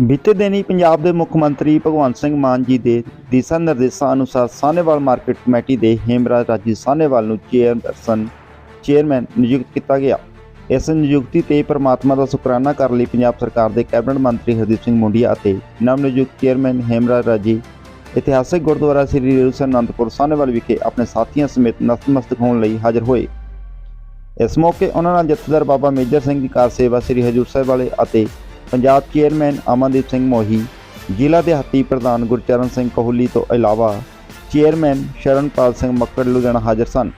ਬੀਤੇ ਦਿਨੀ ਪੰਜਾਬ ਦੇ ਮੁੱਖ ਮੰਤਰੀ ਭਗਵੰਤ ਸਿੰਘ ਮਾਨ ਜੀ ਦੇ ਦਿਸ਼ਾ ਨਿਰਦੇਸ਼ਾਂ ਅਨੁਸਾਰ ਸਾਨੇਵਾਲ ਮਾਰਕੀਟ ਕਮੇਟੀ ਦੇ ਹੇਮਰਾਜ ਰਾਜੀ ਸਾਨੇਵਾਲ ਨੂੰ ਚੇਅਰਪਰਸਨ, ਚੇਅਰਮੈਨ ਨਿਯੁਕਤ ਕੀਤਾ ਗਿਆ। ਇਸ ਨਿਯੁਕਤੀ ਤੇ ਪ੍ਰਮਾਤਮਾ ਦਾ ਸ਼ੁਕਰਾਨਾ ਕਰਨ ਲਈ ਪੰਜਾਬ ਸਰਕਾਰ ਦੇ ਕੈਬਨਿਟ ਮੰਤਰੀ ਹਰਦੀਪ ਸਿੰਘ ਮੁੰਡੀਆ ਅਤੇ ਨਵ ਨਿਯੁਕਤ ਚੇਅਰਮੈਨ ਹੇਮਰਾਜ ਰਾਜੀ, ਇਤਿਹਾਸਕ ਗੁਰਦੁਆਰਾ ਸ੍ਰੀ ਰੇਰੂ ਅਨੰਦਪੁਰ ਸਾਹਨੇਵਾਲ ਵਿਖੇ ਆਪਣੇ ਸਾਥੀਆਂ ਸਮੇਤ ਨਤਮਸਤਕ ਹੋਣ ਲਈ ਹਾਜ਼ਰ ਹੋਏ। ਇਸ ਮੌਕੇ ਉਹਨਾਂ ਨਾਲ ਜਥੇਦਾਰ ਬਾਬਾ ਮੇਜਰ ਸਿੰਘ ਦੀ ਕਾਰ ਸੇਵਾ ਸ੍ਰੀ ਹਜੂਰ ਸਾਹਿਬ ਵਾਲੇ ਅਤੇ ਪੰਜਾਬ ਚੇਅਰਮੈਨ ਅਮਨਦੀਪ ਸਿੰਘ ਮੋਹੀ, ਜ਼ਿਲ੍ਹਾ ਦਿਹਾਤੀ ਪ੍ਰਧਾਨ ਗੁਰਚਰਨ ਸਿੰਘ ਕੋਹਲੀ ਤੋਂ ਇਲਾਵਾ ਚੇਅਰਮੈਨ ਸ਼ਰਨਪਾਲ ਸਿੰਘ ਮੱਕੜ ਲੁਧਿਆਣਾ ਹਾਜ਼ਰ ਸਨ।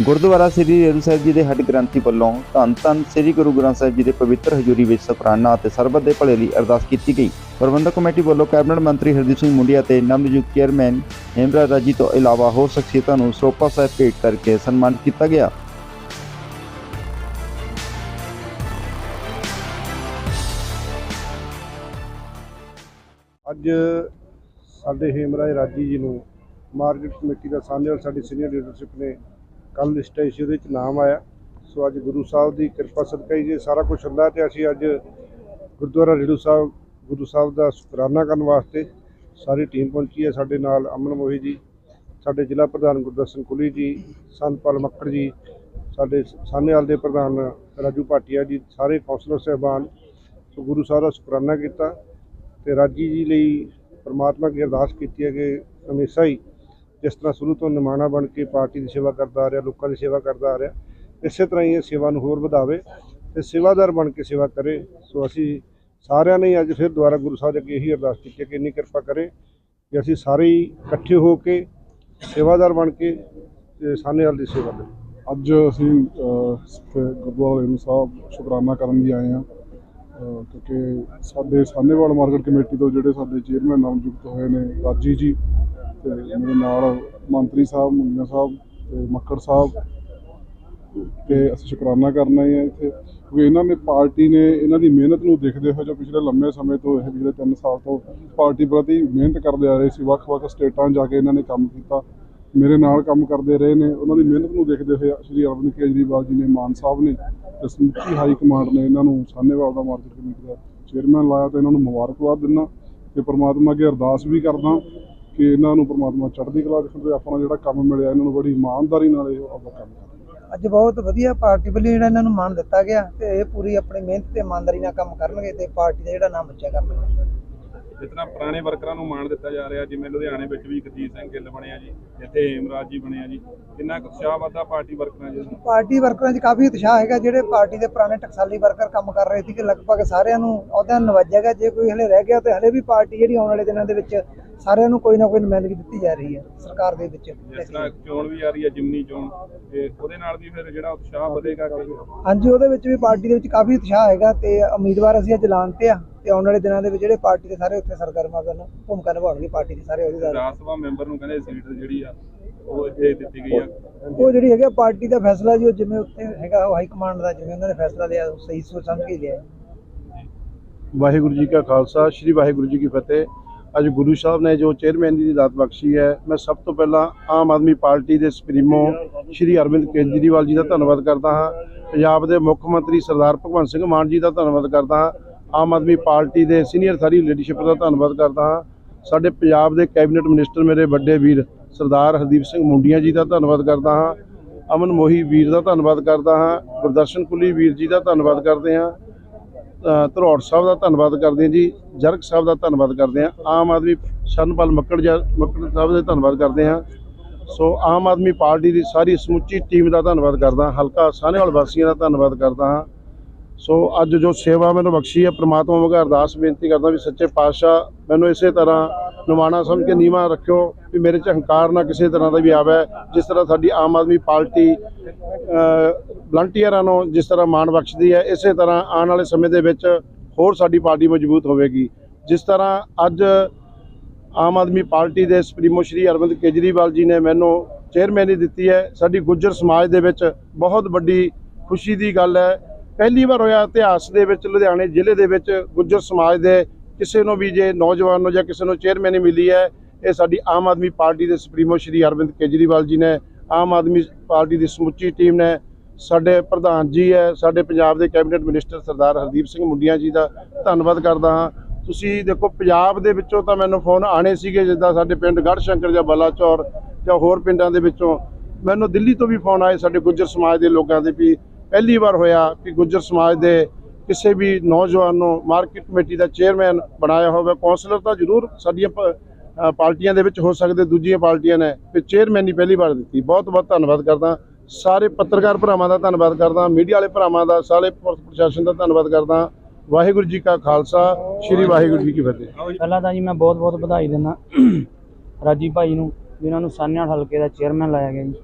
ਗੁਰਦੁਆਰਾ ਸ੍ਰੀ ਰੇਰੂ ਸਾਹਿਬ ਜੀ ਦੇ ਹੱਡ ਗ੍ਰੰਥੀ ਵੱਲੋਂ ਧੰਨ ਧੰਨ ਸ੍ਰੀ ਗੁਰੂ ਗ੍ਰੰਥ ਸਾਹਿਬ ਜੀ ਦੇ ਪਵਿੱਤਰ ਹਜ਼ੂਰੀ ਵਿੱਚ ਸ਼ੁਕਰਾਨਾ ਅਤੇ ਸਰਬੱਤ ਦੇ ਭਲੇ ਲਈ ਅਰਦਾਸ ਕੀਤੀ ਗਈ। ਪ੍ਰਬੰਧਕ ਕਮੇਟੀ ਵੱਲੋਂ ਕੈਬਨਿਟ ਮੰਤਰੀ ਹਰਦੀਪ ਸਿੰਘ ਮੁੰਡੀਆ ਤੇ ਨਵਨਿਯੁਕਤ ਚੇਅਰਮੈਨ ਹੇਮਰਾਜ ਰਾਜੀ ਤੋਂ ਇਲਾਵਾ ਹੋਰ ਸ਼ਖਸੀਅਤਾਂ ਨੂੰ ਸਰੋਪਾ ਸਾਹਿਬ ਭੇਟ ਕਰਕੇ ਸਨਮਾਨਿਤ ਕੀਤਾ ਗਿਆ। ਅੱਜ ਸਾਡੇ ਹੇਮਰਾਜ ਰਾਜੀ ਜੀ ਨੂੰ ਮਾਰਕੀਟ ਕਮੇਟੀ ਦਾ ਸਾਹਮਣੇ ਸਾਡੀ ਸੀਨੀਅਰ ਲੀਡਰਸ਼ਿਪ ਨੇ ਕੱਲ ਲਿਸਟ ਆਈ ਸੀ ਵਿੱਚ ਨਾਮ ਆਇਆ। ਸੋ ਅੱਜ ਗੁਰੂ ਸਾਹਿਬ ਦੀ ਕਿਰਪਾ ਸਦਕਾ ਹੀ ਜੇ ਸਾਰਾ ਕੁਝ ਹੁੰਦਾ ਤੇ ਅਸੀਂ ਅੱਜ ਗੁਰਦੁਆਰਾ ਰੇੜੂ ਸਾਹਿਬ, ਗੁਰੂ ਸਾਹਿਬ ਦਾ ਸ਼ੁਕਰਾਨਾ ਕਰਨ ਵਾਸਤੇ ਸਾਰੀ ਟੀਮ ਪਹੁੰਚੀ ਹੈ ਸਾਡੇ ਨਾਲ ਅਮਨ ਮੋਹੀ ਜੀ, ਸਾਡੇ ਜ਼ਿਲ੍ਹਾ ਪ੍ਰਧਾਨ ਗੁਰਦਰਸ਼ਨ ਕੁਲੀ ਜੀ ਸੰਤਪਾਲ ਮੱਕੜ ਜੀ, ਸਾਡੇ ਸਾਹਨੇਵਾਲ ਦੇ ਪ੍ਰਧਾਨ ਰਾਜੂ ਭਾਟੀਆ ਜੀ, ਸਾਰੇ ਕੌਂਸਲਰ ਸਹਿਬਾਨ, ਸੋ ਗੁਰੂ ਸਾਹਿਬ ਦਾ ਸ਼ੁਕਰਾਨਾ ਕੀਤਾ। ਤੇ ਰਾਜੀ ਜੀ ਲਈ ਪ੍ਰਮਾਤਮਾ ਅੱਗੇ ਅਰਦਾਸ ਕੀਤੀ ਹੈ ਕਿ ਹਮੇਸ਼ਾ ਹੀ ਜਿਸ ਤਰ੍ਹਾਂ ਸ਼ੁਰੂ ਤੋਂ ਨਿਮਾਣਾ ਬਣ ਕੇ ਪਾਰਟੀ ਦੀ ਸੇਵਾ ਕਰਦਾ ਆ ਰਿਹਾ ਲੋਕਾਂ ਦੀ ਸੇਵਾ ਕਰਦਾ ਆ ਰਿਹਾ ਇਸੇ ਤਰ੍ਹਾਂ ਹੀ ਇਹ ਸੇਵਾ ਨੂੰ ਹੋਰ ਵਧਾਵੇ ਤੇ ਸੇਵਾਦਾਰ ਬਣ ਕੇ ਸੇਵਾ ਕਰੇ। ਸੋ ਅਸੀਂ ਸਾਰਿਆਂ ਨੇ ਅੱਜ ਫਿਰ ਦੁਬਾਰਾ ਗੁਰੂ ਸਾਹਿਬ ਅੱਗੇ ਇਹੀ ਅਰਦਾਸ ਕੀਤੀ ਹੈ ਕਿ ਇੰਨੀ ਕਿਰਪਾ ਕਰੇ ਕਿ ਅਸੀਂ ਸਾਰੇ ਹੀ ਇਕੱਠੇ ਹੋ ਕੇ ਸੇਵਾਦਾਰ ਬਣ ਕੇ ਤੇ ਸਾਹਨੇਵਾਲ ਦੀ ਸੇਵਾ ਕਰੀਏ। ਅੱਜ ਅਸੀਂ ਅਹ, ਗੁਰਦੁਆਰਾ ਸਾਹਿਬ ਸ਼ੁਕਰਾਨਾ ਕਰਨ ਲਈ ਆਏ ਹਾਂ। ਕਿਉਂਕਿ ਸਾਡੇ ਸਾਨੇਵਾਲ ਮਾਰਕੀਟ ਕਮੇਟੀ ਤੋਂ ਜਿਹੜੇ ਸਾਡੇ ਚੇਅਰਮੈਨ ਨਾਮਯੁਕਤ ਹੋਏ ਨੇ, ਰਾਜੀ ਜੀ ਤੇ ਮੇਰੇ ਨਾਲ ਮੰਤਰੀ ਸਾਹਿਬ ਮੁੰਡੀਆਂ ਸਾਹਿਬ ਤੇ ਮੱਕੜ ਸਾਹਿਬ ਤੇ ਅਸੀਂ ਸ਼ੁਕਰਾਨਾ ਕਰਨਾ ਆਏ ਹਾਂ ਇੱਥੇ। ਕਿਉਂਕਿ ਇਹਨਾਂ ਨੇ ਪਾਰਟੀ ਨੇ ਇਹਨਾਂ ਦੀ ਮਿਹਨਤ ਨੂੰ ਦੇਖਦੇ ਹੋਏ ਜੋ ਪਿਛਲੇ ਲੰਮੇ ਸਮੇਂ ਤੋਂ ਇਹ ਪਿਛਲੇ 3 ਸਾਲ ਤੋਂ ਪਾਰਟੀ ਪ੍ਰਤੀ ਮਿਹਨਤ ਕਰਦੇ ਆ ਰਹੇ ਸੀ, ਵੱਖ-ਵੱਖ ਸਟੇਟਾਂ ਜਾ ਕੇ ਇਹਨਾਂ ਨੇ ਕੰਮ ਕੀਤਾ। ਮੇਰੇ ਨਾਲ ਕੰਮ ਕਰਦੇ ਰਹੇ ਨੇ। ਉਹਨਾਂ ਦੀ ਮਿਹਨਤ ਨੂੰ ਦੇਖਦੇ ਹੋਏ ਸ਼੍ਰੀ ਅਰਵਿੰਦ ਕੇਜਰੀਵਾਲ ਜੀ ਨੇ, ਮਾਨ ਸਾਹਿਬ ਨੇ ਤੇ ਸਮੁੱਚੀ ਹਾਈ ਕਮਾਂਡ ਨੇ ਇਹਨਾਂ ਨੂੰ ਸਾਹਨੇਵਾਲ ਦਾ ਮਾਰਕੀਟ ਕਮੇਟੀ ਦਾ ਚੇਅਰਮੈਨ ਲਾਇਆ ਤੇ ਇਹਨਾਂ ਨੂੰ ਮੁਬਾਰਕਬਾਦ ਦਿੰਦਾ ਤੇ ਪ੍ਰਮਾਤਮਾ ਅੱਗੇ ਅਰਦਾਸ ਵੀ ਕਰਦਾ ਕਿ ਇਹਨਾਂ ਨੂੰ ਪ੍ਰਮਾਤਮਾ ਚੜ੍ਹਦੀ ਕਲਾ ਰੱਖਣ ਤੇ ਆਪਣਾ ਜਿਹੜਾ ਕੰਮ ਮਿਲਿਆ, ਇਹਨਾਂ ਨੂੰ ਬੜੀ ਇਮਾਨਦਾਰੀ ਨਾਲ ਇਹ ਆਪਣਾ ਕੰਮ ਕਰਨ ਅੱਜ ਬਹੁਤ ਵਧੀਆ ਪਾਰਟੀ ਵੱਲੋਂ ਜਿਹੜਾ ਇਹਨਾਂ ਨੂੰ ਮਾਣ ਦਿੱਤਾ ਗਿਆ ਤੇ ਇਹ ਪੂਰੀ ਆਪਣੀ ਮਿਹਨਤ ਤੇ ਇਮਾਨਦਾਰੀ ਨਾਲ ਕੰਮ ਕਰਨਗੇ ਤੇ ਪਾਰਟੀ ਦਾ ਜਿਹੜਾ ਨਾਮ ਉੱਚਾ ਕਰਨਗੇ। ਜਿਸ ਤਰ੍ਹਾਂ ਪੁਰਾਣੇ ਵਰਕਰਾਂ ਨੂੰ ਮਾਣ ਦਿੱਤਾ ਜਾ ਰਿਹਾ ਜਿਵੇਂ ਲੁਧਿਆਣੇ ਵਿੱਚ ਵੀ ਗਰਜੀਤ ਸਿੰਘ ਗਿੱਲ ਬਣਿਆ ਜੀ ਇੱਥੇ ਹੇਮਰਾਜ ਜੀ ਬਣਿਆ ਜੀ। ਕਿੰਨਾ ਕੁ ਉਤਸ਼ਾਹ ਵੱਧਦਾ ਪਾਰਟੀ ਵਰਕਰਾਂ ਜੀ ਨੂੰ? ਪਾਰਟੀ ਵਰਕਰਾਂ 'ਚ ਕਾਫੀ ਉਤਸ਼ਾਹ ਹੈਗਾ ਜਿਹੜੇ ਪਾਰਟੀ ਦੇ ਪੁਰਾਣੇ ਟਕਸਾਲੀ ਵਰਕਰ ਕੰਮ ਕਰ ਰਹੇ ਸੀ ਕਿ ਲਗਭਗ ਸਾਰਿਆਂ ਨੂੰ ਅਹੁਦਿਆਂ ਨਵਾਜਿਆ ਗਿਆ। ਜੇ ਕੋਈ ਹਲੇ ਰਹਿ ਗਿਆ ਤੇ ਹਲੇ ਵੀ ਪਾਰਟੀ ਜਿਹੜੀ ਆਉਣ ਵਾਲੇ ਦਿਨਾਂ ਦੇ ਵਿੱਚ ਸਾਰਿਆਂ ਨੂੰ ਕੋਈ ਨਾ ਕੋਈ ਨੁਮਾਇੰਦਗੀ ਦਿੱਤੀ ਜਾ ਰਹੀ ਹੈ ਸਰਕਾਰ ਦੇ ਵਿੱਚ। ਜਿਸ ਤਰ੍ਹਾਂ ਚੋਣ ਵੀ ਆ ਰਹੀ ਹੈ ਜਿਮਨੀ ਚੋਣ ਤੇ ਉਹਦੇ ਨਾਲ ਵੀ ਫਿਰ ਜਿਹੜਾ ਉਤਸ਼ਾਹ ਵਧੇਗਾ ਕਿ ਹਾਂਜੀ ਉਹਦੇ ਵਿੱਚ ਵੀ ਪਾਰਟੀ ਦੇ ਵਿੱਚ ਕਾਫੀ ਉਤਸ਼ਾਹ ਹੈਗਾ ਤੇ ਉਮੀਦਵਾਰ ਅਸੀਂ ਅੱਜ ਐਲਾਨਤੇ ਆ। ਤੇ ਆਉਣ ਵਾਲੇ ਦਿਨਾਂ ਦੇ ਵਿੱਚ ਜਿਹੜੇ ਪਾਰਟੀ ਦੇ ਸਾਰੇ ਉੱਥੇ ਸਰਗਰਮਾਂ ਕਰਨ ਭੂਮਿਕਾ ਨਿਭਾਉਣਗੇ ਪਾਰਟੀ ਦੇ ਸਾਰੇ ਅਹੁਦੇਦਾਰ ਰਾਜ ਸਭਾ ਮੈਂਬਰ ਨੂੰ ਕਹਿੰਦੇ ਸੀਟ ਜਿਹੜੀ ਆ ਉਹ ਇੱਥੇ ਦਿੱਤੀ ਗਈ ਆ। ਉਹ ਜਿਹੜੀ ਹੈਗਾ ਪਾਰਟੀ ਦਾ ਫੈਸਲਾ ਜੀ ਉਹ ਜਿਵੇਂ ਉੱਥੇ ਹੈਗਾ ਉਹ ਹਾਈ ਕਮਾਂਡ ਦਾ ਜਿਵੇਂ ਉਹਨਾਂ ਨੇ ਫੈਸਲਾ ਲਿਆ ਉਹ ਸਹੀ ਸੋਚ ਸਮਝ ਕੇ ਲਿਆ। ਵਾਹਿਗੁਰੂ ਜੀ ਕਾ ਖਾਲਸਾ ਸ੍ਰੀ ਵਾਹਿਗੁਰੂ ਜੀ ਕੀ ਫਤਿਹ। ਅੱਜ ਗੁਰੂ ਸਾਹਿਬ ਨੇ ਜੋ ਚੇਅਰਮੈਨ ਦੀ ਦਾਤ ਬਖਸ਼ੀ ਹੈ ਮੈਂ ਸਭ ਤੋਂ ਪਹਿਲਾਂ ਆਮ ਆਦਮੀ ਪਾਰਟੀ ਦੇ ਸੁਪਰੀਮੋ ਸ੍ਰੀ ਅਰਵਿੰਦ ਕੇਜਰੀਵਾਲ ਜੀ ਦਾ ਧੰਨਵਾਦ ਕਰਦਾ ਹਾਂ। ਪੰਜਾਬ ਦੇ ਮੁੱਖ ਮੰਤਰੀ ਸਰਦਾਰ ਭਗਵੰਤ ਸਿੰਘ ਮਾਨ ਜੀ ਦਾ ਧੰਨਵਾਦ ਕਰਦਾ ਹਾਂ। ਆਮ ਆਦਮੀ ਪਾਰਟੀ ਦੇ ਸੀਨੀਅਰ ਸਾਰੀ ਲੀਡਰਸ਼ਿਪ ਦਾ ਧੰਨਵਾਦ ਕਰਦਾ ਹਾਂ। ਸਾਡੇ ਪੰਜਾਬ ਦੇ ਕੈਬਨਿਟ ਮਿਨਿਸਟਰ ਮੇਰੇ ਵੱਡੇ ਵੀਰ ਸਰਦਾਰ ਹਰਦੀਪ ਸਿੰਘ ਮੁੰਡੀਆਂ ਜੀ ਦਾ ਧੰਨਵਾਦ ਕਰਦਾ ਹਾਂ। ਅਮਨ ਮੋਹੀ ਵੀਰ ਦਾ ਧੰਨਵਾਦ ਕਰਦਾ ਹਾਂ। ਗੁਰਦਰਸ਼ਨ ਕੁੱਲੀ ਵੀਰ ਜੀ ਦਾ ਧੰਨਵਾਦ ਕਰਦੇ ਹਾਂ। ਧਰੌੜ ਸਾਹਿਬ ਦਾ ਧੰਨਵਾਦ ਕਰਦੇ ਹਾਂ ਜੀ। ਜਰਗ ਸਾਹਿਬ ਦਾ ਧੰਨਵਾਦ ਕਰਦੇ ਹਾਂ। ਆਮ ਆਦਮੀ ਸ਼ਰਨਪਾਲ ਮੱਕੜ ਜੀ ਮੱਕੜ ਸਾਹਿਬ ਦਾ ਧੰਨਵਾਦ ਕਰਦੇ ਹਾਂ। ਸੋ ਆਮ ਆਦਮੀ ਪਾਰਟੀ ਦੀ ਸਾਰੀ ਸਮੁੱਚੀ ਟੀਮ ਦਾ ਧੰਨਵਾਦ ਕਰਦਾ ਹਾਂ। ਹਲਕਾ ਸਾਹਨੇਵਾਲ ਵਾਸੀਆਂ ਦਾ ਧੰਨਵਾਦ ਕਰਦਾ ਹਾਂ। ਸੋ ਅੱਜ ਜੋ ਸੇਵਾ ਮੈਨੂੰ ਬਖਸ਼ੀ ਹੈ, ਪ੍ਰਮਾਤਮਾ ਮਗਾ ਅਰਦਾਸ ਬੇਨਤੀ ਕਰਦਾ ਵੀ ਸੱਚੇ ਪਾਤਸ਼ਾਹ ਮੈਨੂੰ ਇਸੇ ਤਰ੍ਹਾਂ ਨਿਮਾਣਾ ਸਮਝ ਕੇ ਨੀਵਾਂ ਰੱਖਿਓ ਵੀ ਮੇਰੇ ਚ ਹੰਕਾਰ ਨਾ ਕਿਸੇ ਤਰ੍ਹਾਂ ਦਾ ਵੀ ਆਵੇ, ਜਿਸ ਤਰ੍ਹਾਂ ਸਾਡੀ ਆਮ ਆਦਮੀ ਪਾਰਟੀ ਵਲੰਟੀਅਰਾਂ ਨੂੰ ਜਿਸ ਤਰ੍ਹਾਂ ਮਾਣ ਬਖਸ਼ਦੀ ਹੈ, ਇਸੇ ਤਰ੍ਹਾਂ ਆਉਣ ਵਾਲੇ ਸਮੇਂ ਦੇ ਵਿੱਚ ਹੋਰ ਸਾਡੀ ਪਾਰਟੀ ਮਜ਼ਬੂਤ ਹੋਵੇਗੀ। ਜਿਸ ਤਰ੍ਹਾਂ ਅੱਜ ਆਮ ਆਦਮੀ ਪਾਰਟੀ ਦੇ ਸੁਪਰੀਮੋ ਸ਼੍ਰੀ ਅਰਵਿੰਦ ਕੇਜਰੀਵਾਲ ਜੀ ਨੇ ਮੈਨੂੰ ਚੇਅਰਮੈਨੀ ਦਿੱਤੀ ਹੈ, ਸਾਡੀ ਗੁੱਜਰ ਸਮਾਜ ਦੇ ਵਿੱਚ ਬਹੁਤ ਵੱਡੀ ਖੁਸ਼ੀ ਦੀ ਗੱਲ ਹੈ ਪਹਿਲੀ ਵਾਰ ਹੋਇਆ ਇਤਿਹਾਸ ਦੇ ਵਿੱਚ, ਲੁਧਿਆਣੇ ਜ਼ਿਲ੍ਹੇ ਦੇ ਵਿੱਚ ਗੁੱਜਰ ਸਮਾਜ ਦੇ ਕਿਸੇ ਨੂੰ ਵੀ ਜੇ ਨੌਜਵਾਨ ਨੂੰ ਜਾਂ ਕਿਸੇ ਨੂੰ ਚੇਅਰਮੈਨੀ ਮਿਲੀ ਹੈ, ਇਹ ਸਾਡੀ ਆਮ ਆਦਮੀ ਪਾਰਟੀ ਦੇ ਸੁਪਰੀਮੋ ਸ਼੍ਰੀ ਅਰਵਿੰਦ ਕੇਜਰੀਵਾਲ ਜੀ ਨੇ, ਆਮ ਆਦਮੀ ਪਾਰਟੀ ਦੀ ਸਮੁੱਚੀ ਟੀਮ ਨੇ, ਸਾਡੇ ਪ੍ਰਧਾਨ ਜੀ ਹੈ, ਸਾਡੇ ਪੰਜਾਬ ਦੇ ਕੈਬਨਿਟ ਮਿਨਿਸਟਰ ਸਰਦਾਰ ਹਰਦੀਪ ਸਿੰਘ ਮੁੰਡੀਆਂ ਜੀ ਦਾ ਧੰਨਵਾਦ ਕਰਦਾ ਹਾਂ। ਤੁਸੀਂ ਦੇਖੋ, ਪੰਜਾਬ ਦੇ ਵਿੱਚੋਂ ਤਾਂ ਮੈਨੂੰ ਫੋਨ ਆਣੇ ਸੀਗੇ, ਜਿੱਦਾਂ ਸਾਡੇ ਪਿੰਡ ਗੜ੍ਹ ਸ਼ੰਕਰ ਜਾਂ ਬਲਾਚੌਰ ਜਾਂ ਹੋਰ ਪਿੰਡਾਂ ਦੇ ਵਿੱਚੋਂ। ਮੈਨੂੰ ਦਿੱਲੀ ਤੋਂ ਵੀ ਫੋਨ ਆਏ ਸਾਡੇ ਗੁੱਜਰ ਸਮਾਜ ਦੇ ਲੋਕਾਂ ਦੇ ਵੀ ਪਹਿਲੀ ਵਾਰ ਹੋਇਆ ਕਿ ਗੁੱਜਰ ਸਮਾਜ ਦੇ ਕਿਸੇ ਵੀ ਨੌਜਵਾਨ ਨੂੰ ਮਾਰਕੀਟ ਕਮੇਟੀ ਦਾ ਚੇਅਰਮੈਨ ਬਣਾਇਆ ਹੋਵੇ। ਕੌਂਸਲਰ ਤਾਂ ਜ਼ਰੂਰ ਸਾਡੀਆਂ ਪਾਰਟੀਆਂ ਦੇ ਵਿੱਚ ਹੋ ਸਕਦੇ, ਦੂਜੀਆਂ ਪਾਰਟੀਆਂ ਨੇ। ਤੇ ਚੇਅਰਮੈਨ ਹੀ ਪਹਿਲੀ ਵਾਰ ਦਿੱਤੀ। ਬਹੁਤ ਬਹੁਤ ਧੰਨਵਾਦ ਕਰਦਾ। ਸਾਰੇ ਪੱਤਰਕਾਰ ਭਰਾਵਾਂ ਦਾ ਧੰਨਵਾਦ ਕਰਦਾ। ਮੀਡੀਆ ਵਾਲੇ ਭਰਾਵਾਂ ਦਾ, ਸਾਰੇ ਪੁਲਿਸ ਪ੍ਰਸ਼ਾਸਨ ਦਾ ਧੰਨਵਾਦ ਕਰਦਾ। ਵਾਹਿਗੁਰੂ ਜੀ ਕਾ ਖਾਲਸਾ। ਸ੍ਰੀ ਵਾਹਿਗੁਰੂ ਜੀ ਕੀ ਫਤਿਹ। ਪਹਿਲਾਂ ਤਾਂ ਜੀ ਮੈਂ ਬਹੁਤ ਬਹੁਤ ਵਧਾਈ ਦਿੰਦਾ। ਰਾਜੀ ਭਾਈ ਨੂੰ, ਜਿਨ੍ਹਾਂ ਨੂੰ ਸਾਨਿਆਲ ਹਲਕੇ ਦਾ ਚੇਅਰਮੈਨ ਲਾਇਆ ਗਿਆ ਜੀ।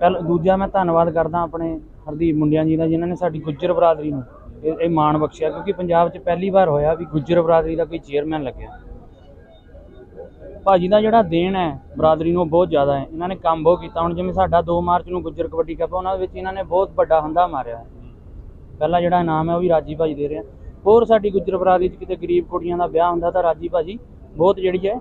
ਪਹਿਲ ਦੂਜਾ ਮੈਂ ਧੰਨਵਾਦ ਕਰਦਾ ਆਪਣੇ ਹਰਦੀਪ ਮੁੰਡਿਆਂ ਜੀ ਦਾ, ਜਿਨ੍ਹਾਂ ਨੇ ਸਾਡੀ ਗੁੱਜਰ ਬਰਾਦਰੀ ਨੂੰ ਇਹ ਇਹ ਮਾਣ ਬਖਸ਼ਿਆ, ਕਿਉਂਕਿ ਪੰਜਾਬ 'ਚ ਪਹਿਲੀ ਵਾਰ ਹੋਇਆ ਵੀ ਗੁੱਜਰ ਬਰਾਦਰੀ ਦਾ ਕੋਈ ਚੇਅਰਮੈਨ ਲੱਗਿਆ। ਭਾਜੀ ਦਾ ਜਿਹੜਾ ਦੇਣ ਹੈ, ਬਰਾਦਰੀ ਨੂੰ ਉਹ ਬਹੁਤ ਜ਼ਿਆਦਾ ਹੈ। ਇਹਨਾਂ ਨੇ ਕੰਮ ਬਹੁਤ ਕੀਤਾ। ਹੁਣ ਜਿਵੇਂ ਸਾਡਾ 2 ਮਾਰਚ ਨੂੰ ਗੁੱਜਰ ਕਬੱਡੀ ਕੱਪ, ਉਹਨਾਂ ਦੇ ਵਿੱਚ ਇਹਨਾਂ ਨੇ ਬਹੁਤ ਵੱਡਾ ਹੰਦਾ ਮਾਰਿਆ ਪਹਿਲਾ ਜਿਹੜਾ ਇਨਾਮ ਹੈ, ਉਹ ਵੀ ਰਾਜੀ ਭਾਜੀ ਦੇ ਰਿਹਾ ਹੋਰ ਸਾਡੀ ਗੁੱਜਰ ਬਰਾਦਰੀ 'ਚ ਕਿਤੇ ਗਰੀਬ ਕੁੜੀਆਂ ਦਾ ਵਿਆਹ ਹੁੰਦਾ ਤਾਂ ਰਾਜੀ ਭਾਜੀ ਬਹੁਤ ਜਿਹੜੀ ਹੈ,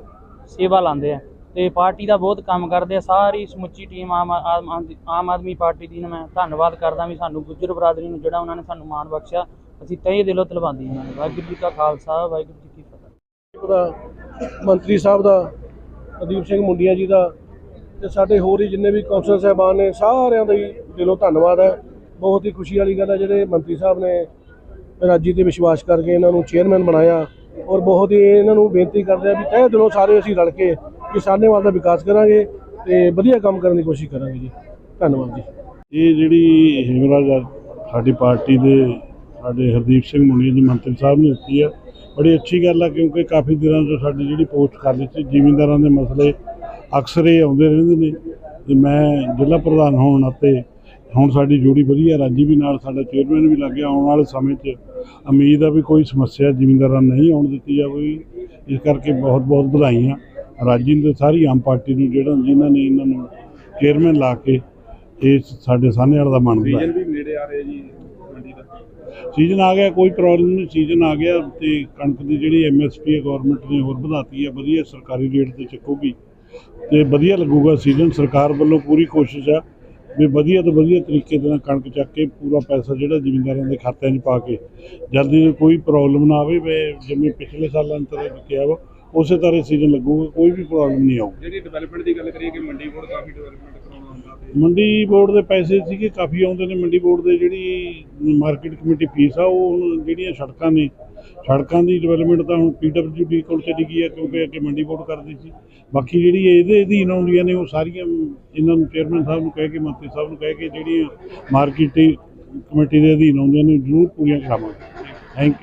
ਸੇਵਾ ਲਾਉਂਦੇ ਆ। ਤੇ ਪਾਰਟੀ ਦਾ ਬਹੁਤ ਕੰਮ ਕਰਦੇ ਆ, ਸਾਰੀ ਸਮੁੱਚੀ ਟੀਮ ਆਮ ਆਮ, ਆਮ- ਆਦਮੀ ਪਾਰਟੀ ਦੀ ਨੂੰ ਮੈਂ ਧੰਨਵਾਦ ਕਰਦਾ ਵੀ ਸਾਨੂੰ ਗੁੱਜਰ ਬਰਾਦਰੀ ਨੂੰ ਜਿਹੜਾ ਉਹਨਾਂ ਨੇ ਸਾਨੂੰ ਮਾਣ ਬਖਸ਼ਿਆ, ਅਸੀਂ ਤਹਿ ਦਿਲੋਂ ਧੰਨਵਾਦੀ ਹਾਂ ਵਾਹਿਗੁਰੂ ਜੀ ਕਾ ਖਾਲਸਾ, ਵਾਹਿਗੁਰੂ ਜੀ ਕੀ ਫਤਿਹ। ਦਾ ਮੰਤਰੀ ਸਾਹਿਬ ਦਾ, ਅਦੀਪ ਸਿੰਘ ਮੁੰਡੀਆਂ ਜੀ ਦਾ ਤੇ ਸਾਡੇ ਹੋਰ ਹੀ ਜਿੰਨੇ ਵੀ ਕੌਂਸਲਰ ਸਾਹਿਬਾਨ ਨੇ, ਸਾਰਿਆਂ ਦਾ ਹੀ ਦਿਲੋਂ ਧੰਨਵਾਦ ਹੈ। ਬਹੁਤ ਹੀ ਖੁਸ਼ੀ ਵਾਲੀ ਗੱਲ ਹੈ, ਜਿਹੜੇ ਮੰਤਰੀ ਸਾਹਿਬ ਨੇ ਰਾਜੀ ਤੇ ਵਿਸ਼ਵਾਸ ਕਰਕੇ ਇਹਨਾਂ ਨੂੰ ਚੇਅਰਮੈਨ ਬਣਾਇਆ ਔਰ ਬਹੁਤ ਹੀ ਇਹਨਾਂ ਨੂੰ ਬੇਨਤੀ ਕਰਦੇ ਆ ਵੀ ਤਹਿ ਦਿਲੋਂ ਸਾਰੇ ਅਸੀਂ ਰਲ ਕੇ ਕਿਸਾਨੇਵਾਲ ਦਾ ਵਿਕਾਸ ਕਰਾਂਗੇ ਤੇ ਵਧੀਆ ਕੰਮ ਕਰਨ ਦੀ ਕੋਸ਼ਿਸ਼ ਕਰਾਂਗੇ ਜੀ। ਧੰਨਵਾਦ ਜੀ। ਇਹ ਜਿਹੜੀ ਹਿਮਰਾਜ ਸਾਡੀ ਪਾਰਟੀ ਦੇ ਸਾਡੇ ਹਰਦੀਪ ਸਿੰਘ ਮੁੰਡੀ ਜੀ, ਮੰਤਰੀ ਸਾਹਿਬ ਨੇ ਦਿੱਤੀ ਆ। ਬੜੀ ਅੱਛੀ ਗੱਲ ਆ, ਕਿਉਂਕਿ ਕਾਫੀ ਦਿਨਾਂ ਤੋਂ ਸਾਡੀ ਜਿਹੜੀ ਪੋਸਟ ਖਾਲੀ ਸੀ, ਜ਼ਿਮੀਂਦਾਰਾਂ ਦੇ ਮਸਲੇ ਅਕਸਰ ਇਹ ਆਉਂਦੇ ਰਹਿੰਦੇ ਨੇ। ਤੇ ਮੈਂ ਜ਼ਿਲ੍ਹਾ ਪ੍ਰਧਾਨ ਹੋਣ ਨਾਤੇ ਹੁਣ ਸਾਡੀ ਜੋੜੀ ਵਧੀਆ ਰਾਜੀ ਵੀ ਨਾਲ ਸਾਡਾ ਚੇਅਰਮੈਨ ਵੀ ਲੱਗ ਗਿਆ ਆਉਣ ਵਾਲੇ ਸਮੇਂ 'ਚ ਉਮੀਦ ਆ ਵੀ ਕੋਈ ਸਮੱਸਿਆ ਜ਼ਿਮੀਂਦਾਰਾਂ ਨਹੀਂ ਆਉਣ ਦਿੱਤੀ ਜਾਵੇਗੀ। ਇਸ ਕਰਕੇ ਬਹੁਤ ਬਹੁਤ ਵਧਾਈਆਂ। ਰਾਜੀ ਨੂੰ ਤੇ ਸਾਰੀ ਆਮ ਪਾਰਟੀ ਨੂੰ ਜਿਹੜਾ ਜਿਨ੍ਹਾਂ ਨੇ ਇਹਨਾਂ ਨੂੰ ਚੇਅਰਮੈਨ ਲਾ ਕੇ ਇਹ ਸਾਡੇ ਸਾਹਮਣੇ ਵਾਲਾ ਦਾ ਮਨ ਸੀਜ਼ਨ ਵੀ ਨੇੜੇ ਆ ਰਿਹਾ ਜੀ ਮੰਡੀ ਦਾ। ਸੀਜ਼ਨ ਆ ਗਿਆ ਕੋਈ ਪ੍ਰੋਬਲਮ ਨਹੀਂ ਸੀਜ਼ਨ ਆ ਗਿਆ ਤੇ ਕਣਕ ਦੀ ਜਿਹੜੀ ਐਮਐਸਪੀ ਹੈ ਗਵਰਨਮੈਂਟ ਨੇ ਹੋਰ ਵਧਾਤੀ ਹੈ ਵਧੀਆ ਸਰਕਾਰੀ ਰੇਟ ਤੇ ਚੱਕੂਗੀ। ਤੇ ਵਧੀਆ ਲੱਗੂਗਾ ਸੀਜ਼ਨ ਸਰਕਾਰ ਵੱਲੋਂ ਪੂਰੀ ਕੋਸ਼ਿਸ਼ ਆ ਵੀ ਵਧੀਆ ਤੋਂ ਵਧੀਆ ਤਰੀਕੇ ਦੇ ਨਾਲ ਕਣਕ ਚੱਕ ਕੇ ਪੂਰਾ ਪੈਸਾ ਜਿਹੜਾ ਜ਼ਿਮੀਂਦਾਰਾਂ ਦੇ ਖਾਤਿਆਂ 'ਚ ਪਾ ਕੇ ਜਲਦੀ ਕੋਈ ਪ੍ਰੋਬਲਮ ਨਾ ਆਵੇ ਵੀ ਜਿਵੇਂ ਪਿਛਲੇ ਸਾਲਾਂ ਅੰਤਰ ਕਿਹਾ ਵਾ ਉਸੇ ਤਰ੍ਹਾਂ ਸੀਜ਼ਨ ਲੱਗੂਗਾ ਕੋਈ ਵੀ ਪ੍ਰੋਬਲਮ ਨਹੀਂ ਆਊਗੀ। ਜਿਹੜੀ ਡਿਵੈਲਪਮੈਂਟ ਦੀ ਗੱਲ ਕਰੀਏ ਕਿ ਮੰਡੀ ਬੋਰਡ ਕਾਫੀ ਡਿਵੈਲਪਮੈਂਟ ਕਰਾਉਣਾ ਹੁੰਦਾ ਤੇ ਮੰਡੀ ਬੋਰਡ ਦੇ ਪੈਸੇ ਸੀਗੇ ਕਾਫੀ ਆਉਂਦੇ ਨੇ। ਮੰਡੀ ਬੋਰਡ ਦੇ ਜਿਹੜੀ ਮਾਰਕੀਟ ਕਮੇਟੀ ਫੀਸ ਆ ਉਹ ਜਿਹੜੀਆਂ ਸੜਕਾਂ ਨੇ ਸੜਕਾਂ ਦੀ ਡਿਵੈਲਪਮੈਂਟ ਤਾਂ ਹੁਣ ਪੀਡਬਲਯੂਡੀ ਕੋਲ ਚਲੀ ਗਈ ਹੈ ਕਿਉਂਕਿ ਅੱਗੇ ਮੰਡੀ ਬੋਰਡ ਕਰਦੀ ਸੀ। ਬਾਕੀ ਜਿਹੜੀ ਇਹਦੇ ਅਧੀਨ ਆਉਂਦੀਆਂ ਨੇ ਉਹ ਸਾਰੀਆਂ ਇਹਨਾਂ ਨੂੰ ਚੇਅਰਮੈਨ ਸਾਹਿਬ ਨੂੰ ਕਹਿ ਕੇ ਮੰਤਰੀ ਸਾਹਿਬ ਨੂੰ ਕਹਿ ਕੇ ਜਿਹੜੀਆਂ ਮਾਰਕੀਟ ਕਮੇਟੀ ਦੇ ਅਧੀਨ ਆਉਂਦੀਆਂ ਨੇ ਜ਼ਰੂਰ ਪੂਰੀਆਂ ਕਰਾਵਾਂਗੇ। Thank you